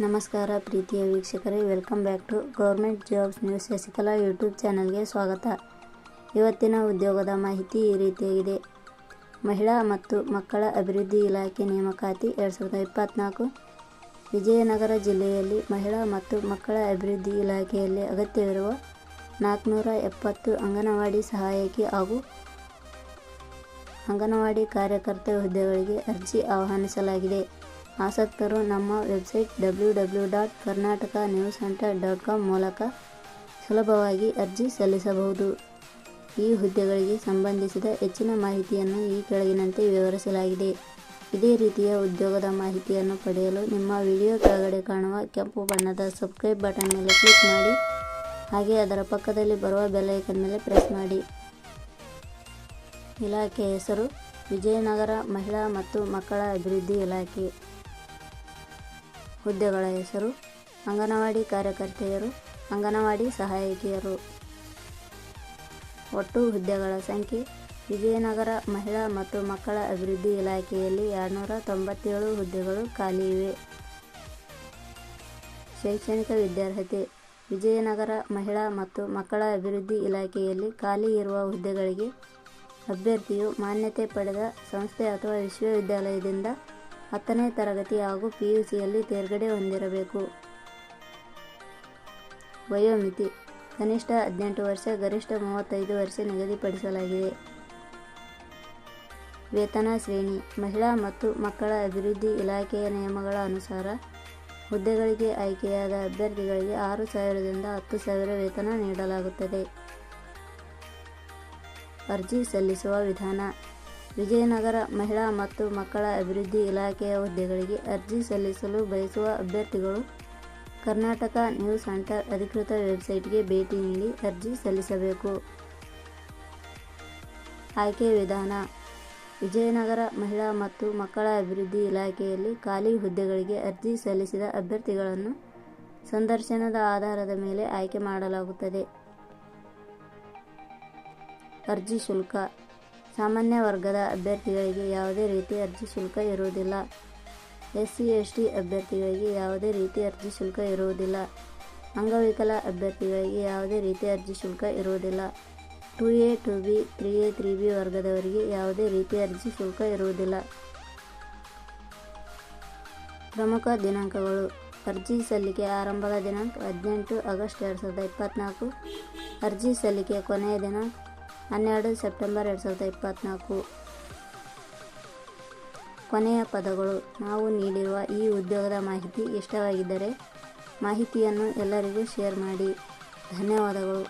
ನಮಸ್ಕಾರ ಪ್ರೀತಿಯ ವೀಕ್ಷಕರೇ, welcome back to government jobs news Shashikala YouTube ಚಾನಲ್ಗೆ ಸ್ವಾಗತ. ಇವತ್ತಿನ ಉದ್ಯೋಗದ ಮಾಹಿತಿ ಈ ರೀತಿಯಾಗಿದೆ. ಮಹಿಳಾ ಮತ್ತು ಮಕ್ಕಳ ಅಭಿವೃದ್ಧಿ ಇಲಾಖೆ ನೇಮಕಾತಿ ಎರಡು ಸಾವಿರದ ಇಪ್ಪತ್ತ್ನಾಲ್ಕು ವಿಜಯನಗರ ಜಿಲ್ಲೆಯಲ್ಲಿ ಮಹಿಳಾ ಮತ್ತು ಮಕ್ಕಳ ಅಭಿವೃದ್ಧಿ ಇಲಾಖೆಯಲ್ಲಿ ಅಗತ್ಯವಿರುವ ನಾಲ್ಕುನೂರ ಎಪ್ಪತ್ತು ಅಂಗನವಾಡಿ ಸಹಾಯಕಿ ಹಾಗೂ ಅಂಗನವಾಡಿ ಕಾರ್ಯಕರ್ತೆ ಹುದ್ದೆಗಳಿಗೆ ಅರ್ಜಿ ಆಹ್ವಾನಿಸಲಾಗಿದೆ. ಆಸಕ್ತರು ನಮ್ಮ website W W dot Karnataka news centre dot com ಮೂಲಕ ಸುಲಭವಾಗಿ ಅರ್ಜಿ ಸಲ್ಲಿಸಬಹುದು. ಈ ಹುದ್ದೆಗಳಿಗೆ ಸಂಬಂಧಿಸಿದ ಹೆಚ್ಚಿನ ಮಾಹಿತಿಯನ್ನು ಈ ಕೆಳಗಿನಂತೆ ವಿವರಿಸಲಾಗಿದೆ. ಇದೇ ರೀತಿಯ ಉದ್ಯೋಗದ ಮಾಹಿತಿಯನ್ನು ಪಡೆಯಲು ನಿಮ್ಮ ವಿಡಿಯೋ ಕೆಳಗಡೆ ಕಾಣುವ ಕೆಂಪು ಬಣ್ಣದ ಸಬ್ಸ್ಕ್ರೈಬ್ ಬಟನ್ ಮೇಲೆ ಕ್ಲಿಕ್ ಮಾಡಿ, ಹಾಗೆ ಅದರ ಪಕ್ಕದಲ್ಲಿ ಬರುವ ಬೆಲ್ ಐಕನ್ ಮೇಲೆ ಪ್ರೆಸ್ ಮಾಡಿ. ಇಲಾಖೆ ಹೆಸರು, ವಿಜಯನಗರ ಮಹಿಳಾ ಮತ್ತು ಮಕ್ಕಳ ಅಭಿವೃದ್ಧಿ ಇಲಾಖೆ ಹುದ್ದೆಗಳ ಹೆಸರು, ಅಂಗನವಾಡಿ ಕಾರ್ಯಕರ್ತೆಯರು, ಅಂಗನವಾಡಿ ಸಹಾಯಕಿಯರು. ಒಟ್ಟು ಹುದ್ದೆಗಳ ಸಂಖ್ಯೆ, ವಿಜಯನಗರ ಮಹಿಳಾ ಮತ್ತು ಮಕ್ಕಳ ಅಭಿವೃದ್ಧಿ ಇಲಾಖೆಯಲ್ಲಿ ಎರಡುನೂರ ತೊಂಬತ್ತೇಳು ಹುದ್ದೆಗಳು ಖಾಲಿ ಇವೆ. ಶೈಕ್ಷಣಿಕ ವಿದ್ಯಾರ್ಹತೆ, ವಿಜಯನಗರ ಮಹಿಳಾ ಮತ್ತು ಮಕ್ಕಳ ಅಭಿವೃದ್ಧಿ ಇಲಾಖೆಯಲ್ಲಿ ಖಾಲಿ ಇರುವ ಹುದ್ದೆಗಳಿಗೆ ಅಭ್ಯರ್ಥಿಯು ಮಾನ್ಯತೆ ಪಡೆದ ಸಂಸ್ಥೆ ಅಥವಾ ವಿಶ್ವವಿದ್ಯಾಲಯದಿಂದ ಹತ್ತನೇ ತರಗತಿ ಹಾಗೂ ಪಿಯುಸಿಯಲ್ಲಿ ತೇರ್ಗಡೆ ಹೊಂದಿರಬೇಕು. ವಯೋಮಿತಿ. ಕನಿಷ್ಠ ಹದಿನೆಂಟು ವರ್ಷ, ಗರಿಷ್ಠ ಮೂವತ್ತೈದು ವರ್ಷ ನಿಗದಿಪಡಿಸಲಾಗಿದೆ. ವೇತನ ಶ್ರೇಣಿ. ಮಹಿಳಾ ಮತ್ತು ಮಕ್ಕಳ ಅಭಿವೃದ್ಧಿ ಇಲಾಖೆಯ ನಿಯಮಗಳ ಅನುಸಾರ ಹುದ್ದೆಗಳಿಗೆ ಆಯ್ಕೆಯಾದ ಅಭ್ಯರ್ಥಿಗಳಿಗೆ ಆರು ಸಾವಿರದಿಂದ ಹತ್ತು ಸಾವಿರ ವೇತನ ನೀಡಲಾಗುತ್ತದೆ. ಅರ್ಜಿ ಸಲ್ಲಿಸುವ ವಿಧಾನ. ವಿಜಯನಗರ ಮಹಿಳಾ ಮತ್ತು ಮಕ್ಕಳ ಅಭಿವೃದ್ಧಿ ಇಲಾಖೆಯ ಹುದ್ದೆಗಳಿಗೆ ಅರ್ಜಿ ಸಲ್ಲಿಸಲು ಬಯಸುವ ಅಭ್ಯರ್ಥಿಗಳು ಕರ್ನಾಟಕ ನ್ಯೂಸ್ ಸೆಂಟರ್ ಅಧಿಕೃತ ವೆಬ್ಸೈಟ್ಗೆ ಭೇಟಿ ನೀಡಿ ಅರ್ಜಿ ಸಲ್ಲಿಸಬೇಕು. ಆಯ್ಕೆ ವಿಧಾನ. ವಿಜಯನಗರ ಮಹಿಳಾ ಮತ್ತು ಮಕ್ಕಳ ಅಭಿವೃದ್ಧಿ ಇಲಾಖೆಯಲ್ಲಿ ಖಾಲಿ ಹುದ್ದೆಗಳಿಗೆ ಅರ್ಜಿ ಸಲ್ಲಿಸಿದ ಅಭ್ಯರ್ಥಿಗಳನ್ನು ಸಂದರ್ಶನದ ಆಧಾರದ ಮೇಲೆ ಆಯ್ಕೆ ಮಾಡಲಾಗುತ್ತದೆ. ಅರ್ಜಿ ಶುಲ್ಕ. ಸಾಮಾನ್ಯ ವರ್ಗದ ಅಭ್ಯರ್ಥಿಗಳಿಗೆ ಯಾವುದೇ ರೀತಿ ಅರ್ಜಿ ಶುಲ್ಕ ಇರುವುದಿಲ್ಲ. ಎಸ್ ಸಿ ಎಸ್ ಟಿ ಅಭ್ಯರ್ಥಿಗಳಿಗೆ ಯಾವುದೇ ರೀತಿ ಅರ್ಜಿ ಶುಲ್ಕ ಇರುವುದಿಲ್ಲ. ಅಂಗವಿಕಲ ಅಭ್ಯರ್ಥಿಗಳಿಗೆ ಯಾವುದೇ ರೀತಿ ಅರ್ಜಿ ಶುಲ್ಕ ಇರುವುದಿಲ್ಲ. Two A, two B, three A, three B ವರ್ಗದವರಿಗೆ ಯಾವುದೇ ರೀತಿ ಅರ್ಜಿ ಶುಲ್ಕ ಇರುವುದಿಲ್ಲ. ಪ್ರಮುಖ ದಿನಾಂಕಗಳು. ಅರ್ಜಿ ಸಲ್ಲಿಕೆ ಆರಂಭದ ದಿನಾಂಕ ಹದಿನೆಂಟು ಆಗಸ್ಟ್ ಎರಡು ಸಾವಿರದ ಇಪ್ಪತ್ತ್ನಾಲ್ಕು ಅರ್ಜಿ ಸಲ್ಲಿಕೆ ಕೊನೆಯ ದಿನಾಂಕ ಹನ್ನೆರಡು ಸೆಪ್ಟೆಂಬರ್ ಎರಡು ಸಾವಿರದ ಇಪ್ಪತ್ತ್ನಾಲ್ಕು ಕೊನೆಯ ಪದಗಳು, ನಾವು ನೀಡಿರುವ ಈ ಉದ್ಯೋಗದ ಮಾಹಿತಿ ಇಷ್ಟವಾಗಿದ್ದರೆ ಮಾಹಿತಿಯನ್ನು ಎಲ್ಲರಿಗೂ ಶೇರ್ ಮಾಡಿ. ಧನ್ಯವಾದಗಳು.